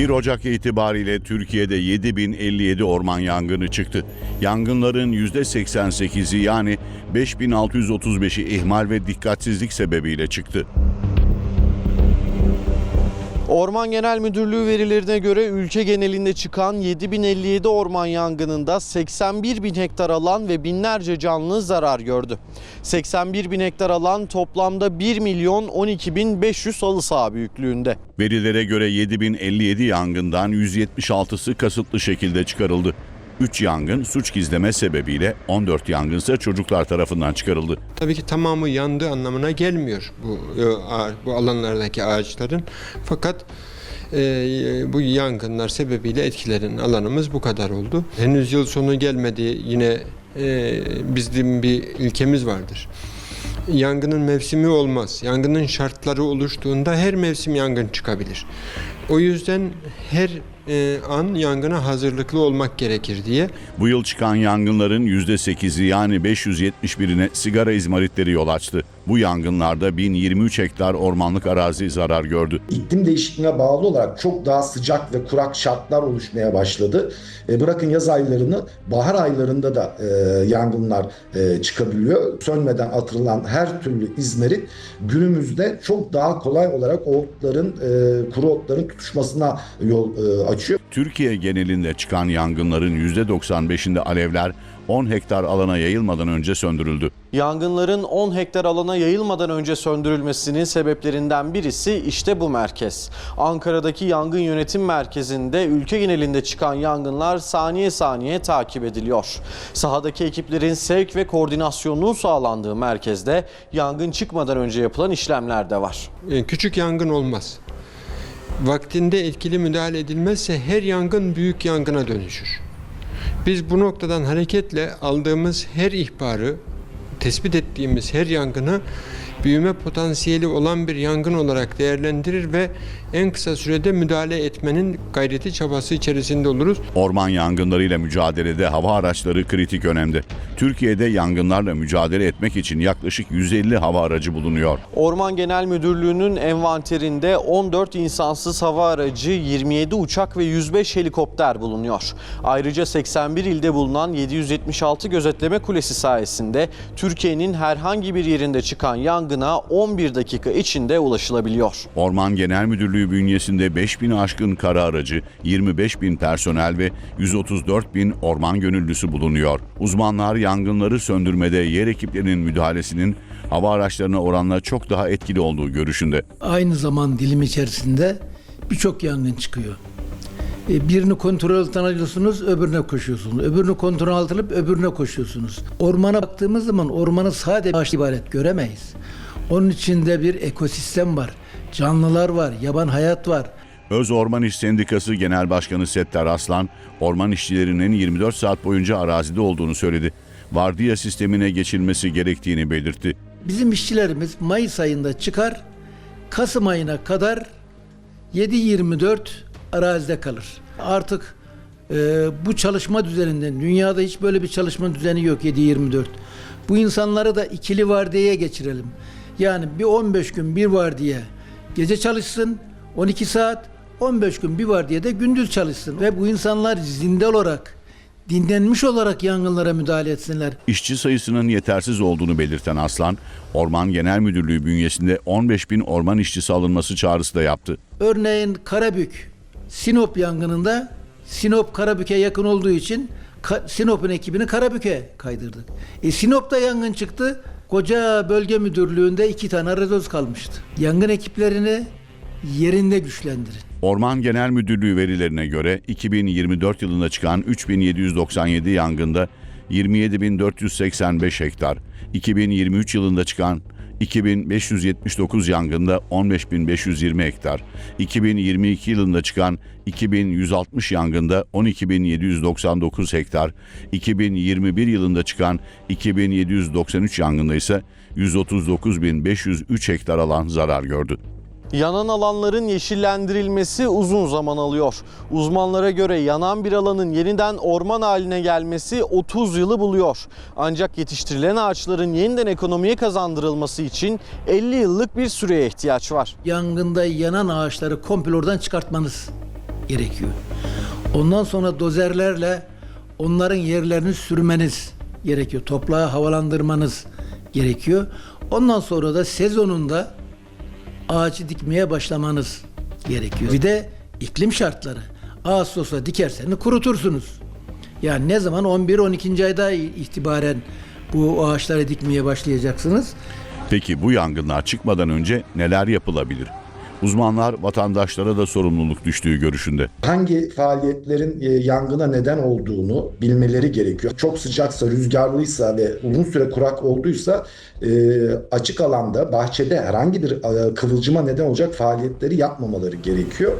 1 Ocak itibariyle Türkiye'de 7057 orman yangını çıktı. Yangınların %88'i yani 5635'i ihmal ve dikkatsizlik sebebiyle çıktı. Orman Genel Müdürlüğü verilerine göre ülke genelinde çıkan 7057 orman yangınında 81 bin hektar alan ve binlerce canlı zarar gördü. 81 bin hektar alan toplamda 1 milyon 12 bin 500 halı saha büyüklüğünde. Verilere göre 7057 yangından 176'sı kasıtlı şekilde çıkarıldı. 3 yangın suç gizleme sebebiyle 14 yangınsa çocuklar tarafından çıkarıldı. Tabii ki tamamı yandığı anlamına gelmiyor bu e, bu alanlardaki ağaçların. Fakat e, bu yangınlar sebebiyle etkilenen alanımız bu kadar oldu. Henüz yıl sonu gelmedi. Yine e, bizim bir ilkemiz vardır. Yangının mevsimi olmaz. Yangının şartları oluştuğunda her mevsim yangın çıkabilir. O yüzden her e, an yangına hazırlıklı olmak gerekir diye Bu yıl çıkan yangınların %8'i yani 571'ine sigara izmaritleri yol açtı. Bu yangınlarda 1023 hektar ormanlık arazi zarar gördü. iklim değişikliğine bağlı olarak çok daha sıcak ve kurak şartlar oluşmaya başladı. E, bırakın yaz aylarını, bahar aylarında da e, yangınlar e, çıkabiliyor. Sönmeden atırılan her türlü izmarit günümüzde çok daha kolay olarak o otların, e, kuru otların tutuşmasına yol e, açıyor. Türkiye genelinde çıkan yangınların %95'inde alevler 10 hektar alana yayılmadan önce söndürüldü. Yangınların 10 hektar alana yayılmadan önce söndürülmesinin sebeplerinden birisi işte bu merkez. Ankara'daki yangın yönetim merkezinde ülke genelinde çıkan yangınlar saniye saniye takip ediliyor. Sahadaki ekiplerin sevk ve koordinasyonunun sağlandığı merkezde yangın çıkmadan önce yapılan işlemler de var. E, küçük yangın olmaz. Vaktinde etkili müdahale edilmezse her yangın büyük yangına dönüşür. Biz bu noktadan hareketle aldığımız her ihbarı, tespit ettiğimiz her yangını büyüme potansiyeli olan bir yangın olarak değerlendirir ve en kısa sürede müdahale etmenin gayreti çabası içerisinde oluruz. Orman yangınlarıyla mücadelede hava araçları kritik önemde. Türkiye'de yangınlarla mücadele etmek için yaklaşık 150 hava aracı bulunuyor. Orman Genel Müdürlüğü'nün envanterinde 14 insansız hava aracı, 27 uçak ve 105 helikopter bulunuyor. Ayrıca 81 ilde bulunan 776 gözetleme kulesi sayesinde Türkiye'nin herhangi bir yerinde çıkan yangına 11 dakika içinde ulaşılabiliyor. Orman Genel Müdürlüğü bünyesinde 5000 aşkın kara aracı, 25 bin personel ve 134 bin orman gönüllüsü bulunuyor. Uzmanlar yangınları söndürmede yer ekiplerinin müdahalesinin hava araçlarına oranla çok daha etkili olduğu görüşünde. aynı zaman dilimi içerisinde birçok yangın çıkıyor. E, Birini kontrol altına alıyorsunuz, öbürüne koşuyorsunuz. Öbürünü kontrol altına alıp öbürüne koşuyorsunuz. Ormana baktığımız zaman ormanı sadece ağaç ibaret göremeyiz. Onun içinde bir ekosistem var. Canlılar var, yaban hayat var. Öz Orman İş Sendikası Genel Başkanı Settar Aslan, orman işçilerinin 24 saat boyunca arazide olduğunu söyledi. Vardiya sistemine geçilmesi gerektiğini belirtti. Bizim işçilerimiz Mayıs ayında çıkar, Kasım ayına kadar 7-24 arazide kalır. Artık e, bu çalışma düzeninden, dünyada hiç böyle bir çalışma düzeni yok 7-24. Bu insanları da ikili vardiyaya geçirelim. Yani bir 15 gün bir vardiya gece çalışsın, 12 saat, 15 gün bir vardiyada gündüz çalışsın. Ve bu insanlar zinde olarak, dinlenmiş olarak yangınlara müdahale etsinler. İşçi sayısının yetersiz olduğunu belirten Aslan, Orman Genel Müdürlüğü bünyesinde 15 bin orman işçisi alınması çağrısı da yaptı. Örneğin Karabük, Sinop yangınında Sinop Karabük'e yakın olduğu için Sinop'un ekibini Karabük'e kaydırdık. E Sinop'ta yangın çıktı. Koca bölge müdürlüğünde iki tane arazoz kalmıştı. Yangın ekiplerini yerinde güçlendirin. Orman Genel Müdürlüğü verilerine göre 2024 yılında çıkan 3797 yangında 27485 hektar, 2023 yılında çıkan 2579 yangında 15520 hektar, 2022 yılında çıkan 2160 yangında 12799 hektar, 2021 yılında çıkan 2793 yangında ise 139503 hektar alan zarar gördü. Yanan alanların yeşillendirilmesi uzun zaman alıyor. Uzmanlara göre yanan bir alanın yeniden orman haline gelmesi 30 yılı buluyor. Ancak yetiştirilen ağaçların yeniden ekonomiye kazandırılması için 50 yıllık bir süreye ihtiyaç var. Yangında yanan ağaçları komple oradan çıkartmanız gerekiyor. Ondan sonra dozerlerle onların yerlerini sürmeniz gerekiyor. Toprağı havalandırmanız gerekiyor. Ondan sonra da sezonunda ağacı dikmeye başlamanız gerekiyor. Bir de iklim şartları. Ağustos'ta dikerseniz kurutursunuz. Yani ne zaman 11-12. ayda itibaren bu ağaçları dikmeye başlayacaksınız. Peki bu yangınlar çıkmadan önce neler yapılabilir? Uzmanlar vatandaşlara da sorumluluk düştüğü görüşünde. hangi faaliyetlerin e, yangına neden olduğunu bilmeleri gerekiyor. Çok sıcaksa, rüzgarlıysa ve uzun süre kurak olduysa e, açık alanda, bahçede herhangi bir e, kıvılcıma neden olacak faaliyetleri yapmamaları gerekiyor.